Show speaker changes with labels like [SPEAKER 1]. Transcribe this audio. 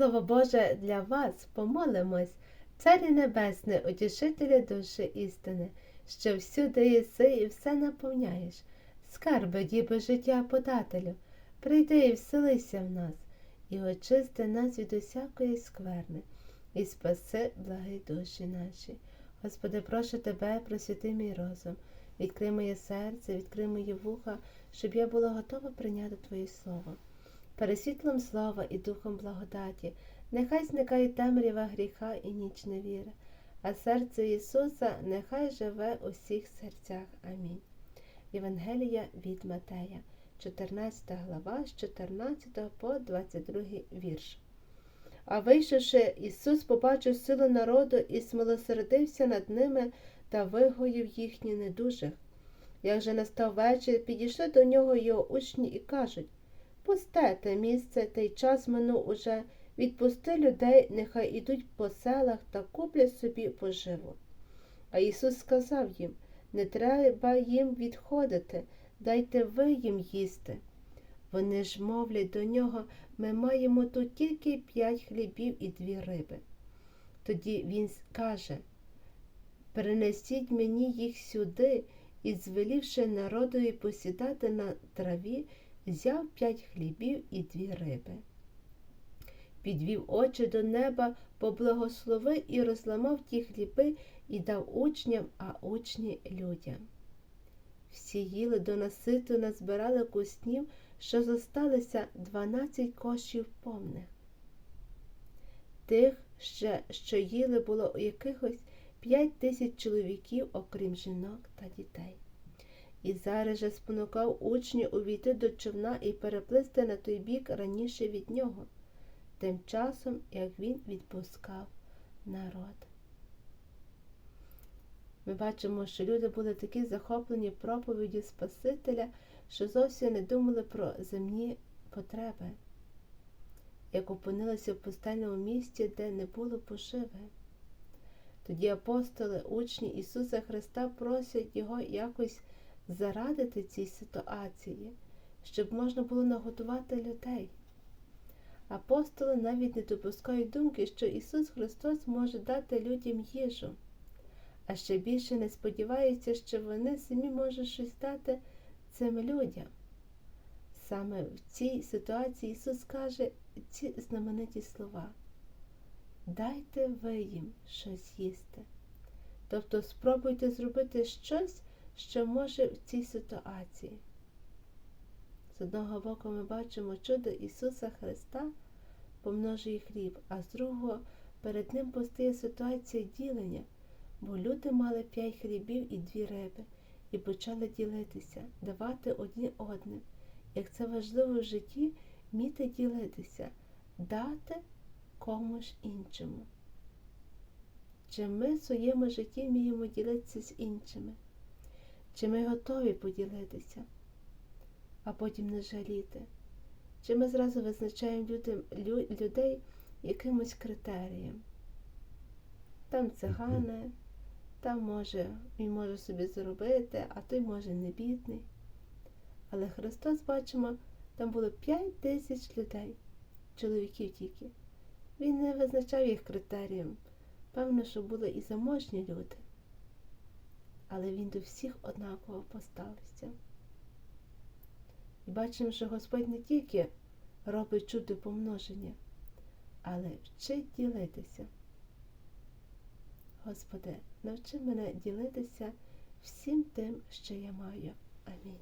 [SPEAKER 1] Слово Боже для вас помолимось, Царі Небесне, утішителя душі істини, що всюди єси і все наповняєш. Скарби, діби життя подателю, прийди і вселися в нас, і очисти нас від усякої скверни, і спаси благі душі наші. Господи, прошу тебе, просвіти мій розум, відкрий моє серце, відкрий мої вуха, щоб я була готова прийняти Твоє Слово. Пересвітлом слова і духом благодаті, нехай зникає темрява гріха і ніч невіри, а серце Ісуса нехай живе у всіх серцях. Амінь. Євангелія від Матея, 14 глава, з 14 по 22 вірш. А вийшовши, Ісус побачив силу народу і смилосердився над ними та вигоїв їхні недужих. Як же настав вечір, підійшли до нього його учні і кажуть Пусте місце, та й час минув уже, відпусти людей, нехай ідуть по селах та куплять собі поживу. А Ісус сказав їм не треба їм відходити, дайте ви їм їсти. Вони ж мовлять до нього ми маємо тут тільки п'ять хлібів і дві риби. Тоді він каже Перенесіть мені їх сюди і, звелівши народові посідати на траві, взяв п'ять хлібів і дві риби. Підвів очі до неба, поблагословив і розламав ті хліби і дав учням, а учні людям. Всі їли до наситу, назбирали куснів, що зосталися дванадцять кошів повних. Тих, ще, що їли, було якихось п'ять тисяч чоловіків, окрім жінок та дітей. І зараз же спонукав учнів увійти до човна і переплисти на той бік раніше від нього, тим часом, як він відпускав народ. Ми бачимо, що люди були такі захоплені проповіддю Спасителя, що зовсім не думали про земні потреби, як опинилися в пустельному місті, де не було поживи. Тоді апостоли, учні Ісуса Христа просять Його якось зарадити цій ситуації, щоб можна було наготувати людей. Апостоли навіть не допускають думки, що Ісус Христос може дати людям їжу, а ще більше не сподіваються, що вони самі можуть щось дати цим людям. Саме в цій ситуації Ісус каже ці знамениті слова. Дайте ви їм щось їсти. Тобто спробуйте зробити щось, що може в цій ситуації. З одного боку ми бачимо чудо Ісуса Христа помножує хліб, а з другого перед Ним постає ситуація ділення, бо люди мали п'ять хлібів і дві риби і почали ділитися, давати одні одним. Як це важливо в житті, вміти ділитися, дати комусь іншому. Чи ми в своєму житті вміємо ділитися з іншими? Чи ми готові поділитися, а потім не жаліти? Чи ми зразу визначаємо людям, людей якимось критерієм? Там цигани, там може, він може собі зробити, а той може не бідний. Але Христос, бачимо, там було 5 тисяч людей, чоловіків тільки. Він не визначав їх критерієм. Певно, що були і заможні люди але він до всіх однаково поставився. І бачимо, що Господь не тільки робить чудо помноження, але вчить ділитися. Господи, навчи мене ділитися всім тим, що я маю. Амінь.